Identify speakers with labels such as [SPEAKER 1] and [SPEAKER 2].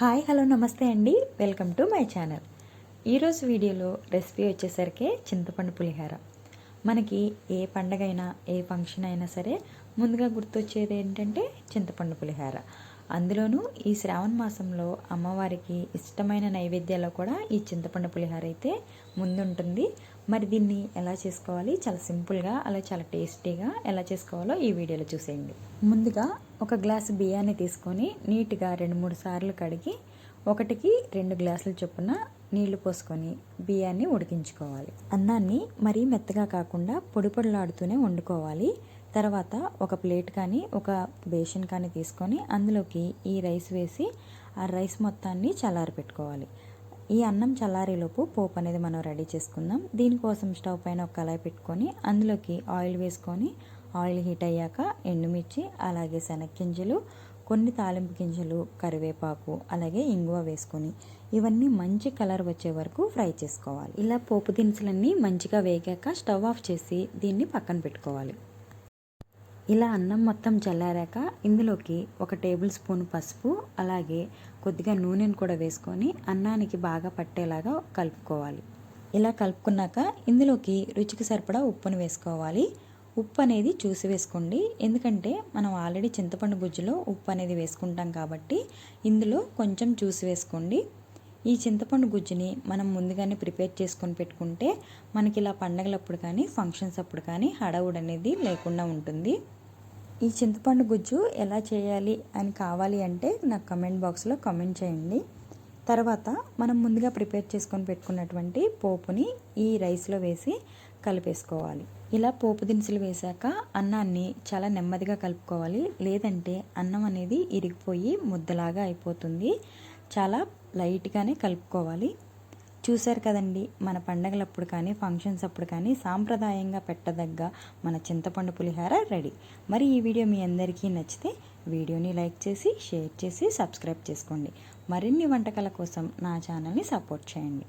[SPEAKER 1] Hi hello నమస్తే అండి. Welcome to my channel. ఈరోజు వీడియోలో రెసిపీ వచ్చేసరికి చింతపండు పులిహార. మనకి ఏ పండగ అయినా ఏ ఫంక్షన్ అయినా సరే ముందుగా గుర్తొచ్చేది ఏంటంటే చింతపండు పులిహార. అందులోనూ ఈ శ్రావణ మాసంలో అమ్మవారికి ఇష్టమైన నైవేద్యాల్లో కూడా ఈ చింతపండు పులిహార అయితే ముందుంటుంది. మరి దీన్ని ఎలా చేసుకోవాలి? చాలా సింపుల్గా అలా చాలా టేస్టీగా ఎలా చేసుకోవాలో ఈ వీడియోలో చూసేయండి. ముందుగా ఒక గ్లాసు బియ్యాన్ని తీసుకొని నీట్గా రెండు మూడు సార్లు కడిగి ఒకటికి రెండు గ్లాసుల చొప్పున నీళ్ళు పోసుకొని బియ్యాన్ని ఉడికించుకోవాలి. అన్నాన్ని మరీ మెత్తగా కాకుండా పొడి పొడిలాడుతూనే వండుకోవాలి. తర్వాత ఒక ప్లేట్ కానీ ఒక బేషన్ కానీ తీసుకొని అందులోకి ఈ రైస్ వేసి ఆ రైస్ మొత్తాన్ని చల్లారి పెట్టుకోవాలి. ఈ అన్నం చల్లారేలోపు పోపు అనేది మనం రెడీ చేసుకుందాం. దీనికోసం స్టవ్ పైన ఒక కళాయి పెట్టుకొని అందులోకి ఆయిల్ వేసుకొని ఆయిల్ హీట్ అయ్యాక ఎండుమిర్చి అలాగే శనగ్గింజలు కొన్ని తాలింపు గింజలు కరివేపాకు అలాగే ఇంగువ వేసుకొని ఇవన్నీ మంచి కలర్ వచ్చే వరకు ఫ్రై చేసుకోవాలి. ఇలా పోపు దినుసులన్నీ మంచిగా వేగాక స్టవ్ ఆఫ్ చేసి దీన్ని పక్కన పెట్టుకోవాలి. ఇలా అన్నం మొత్తం చల్లారాక ఇందులోకి ఒక టేబుల్ స్పూన్ పసుపు అలాగే కొద్దిగా నూనెను కూడా వేసుకొని అన్నానికి బాగా పట్టేలాగా కలుపుకోవాలి. ఇలా కలుపుకున్నాక ఇందులోకి రుచికి సరిపడా ఉప్పును వేసుకోవాలి. ఉప్పు అనేది చూసి వేసుకోండి. ఎందుకంటే మనం ఆల్రెడీ చింతపండు గుజ్జులో ఉప్పు అనేది వేసుకుంటాం కాబట్టి ఇందులో కొంచెం చూసి వేసుకోండి. ఈ చింతపండు గుజ్జుని మనం ముందుగానే ప్రిపేర్ చేసుకొని పెట్టుకుంటే మనకి ఇలా పండగలప్పుడు కానీ ఫంక్షన్స్ అప్పుడు కానీ హడావుడు అనేది లేకుండా ఉంటుంది. ఈ చింతపండు గుజ్జు ఎలా చేయాలి అని కావాలి అంటే నాకు కమెంట్ బాక్స్లో కమెంట్ చేయండి. తర్వాత మనం ముందుగా ప్రిపేర్ చేసుకొని పెట్టుకున్నటువంటి పోపుని ఈ రైస్లో వేసి కలిపేసుకోవాలి. ఇలా పోపు దినుసులు వేశాక అన్నాన్ని చాలా నెమ్మదిగా కలుపుకోవాలి. లేదంటే అన్నం అనేది ఇరిగిపోయి ముద్దలాగా అయిపోతుంది. చాలా లైట్గానే కలుపుకోవాలి. చూశారు కదండి మన పండగలప్పుడు కానీ ఫంక్షన్స్ అప్పుడు కానీ సాంప్రదాయంగా పెట్టదగ్గ మన చింతపండు పులిహార రెడీ. మరి ఈ వీడియో మీ అందరికీ నచ్చితే వీడియోని లైక్ చేసి షేర్ చేసి సబ్స్క్రైబ్ చేసుకోండి. మరిన్ని వంటకాల కోసం నా ఛానల్ని సపోర్ట్ చేయండి.